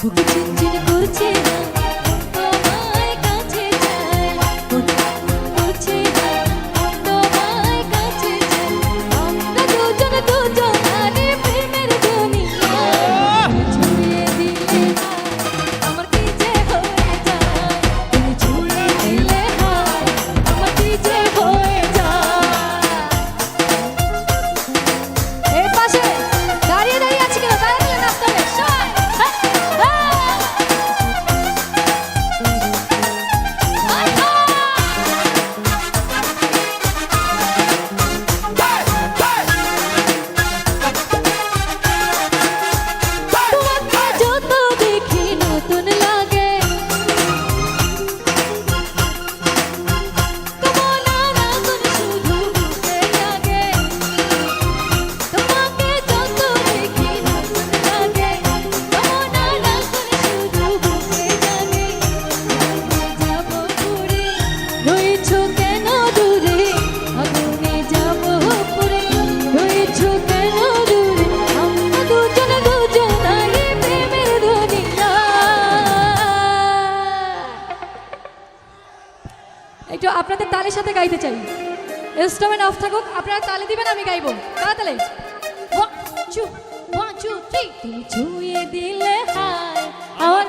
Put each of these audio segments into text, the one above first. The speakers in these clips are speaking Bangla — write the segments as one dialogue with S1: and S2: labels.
S1: కుర్చీ కుర్చీనా একটু আপনাদের তালের সাথে গাইতে চাই। ইনস্ট্রুমেন্ট অফ থাকুক, আপনারা তালে দিবেন, আমি গাইব। তাড়াতাড়ি। One two one two three তুমি ছুঁয়ে দিলে হায়, আমার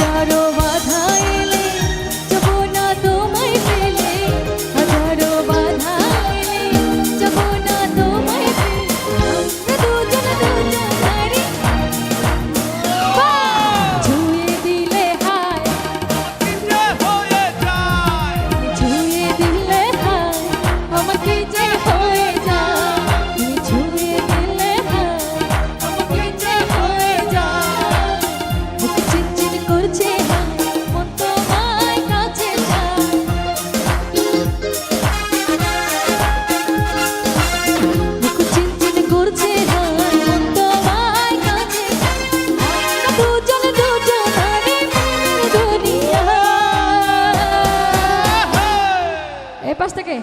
S1: lloro পাশ থেকে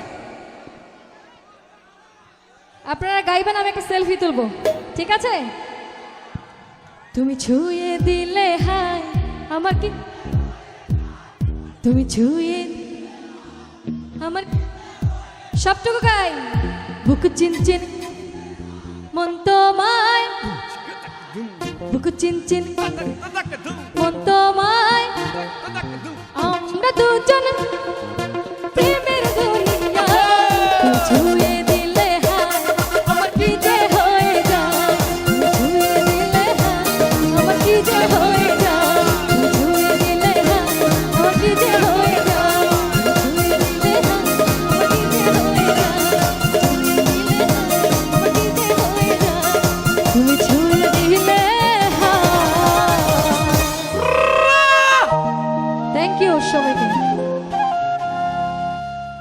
S1: আপনারা গাইবেন আমি একটা সেলফি তুলবো ঠিক আছে তুমি ছুঁয়ে দিলে হাই আমার কি তুমি ছুঁয়ে আমার সবটুকু গাই বুক চিনচিন মন তোমায় বুক চিনচিন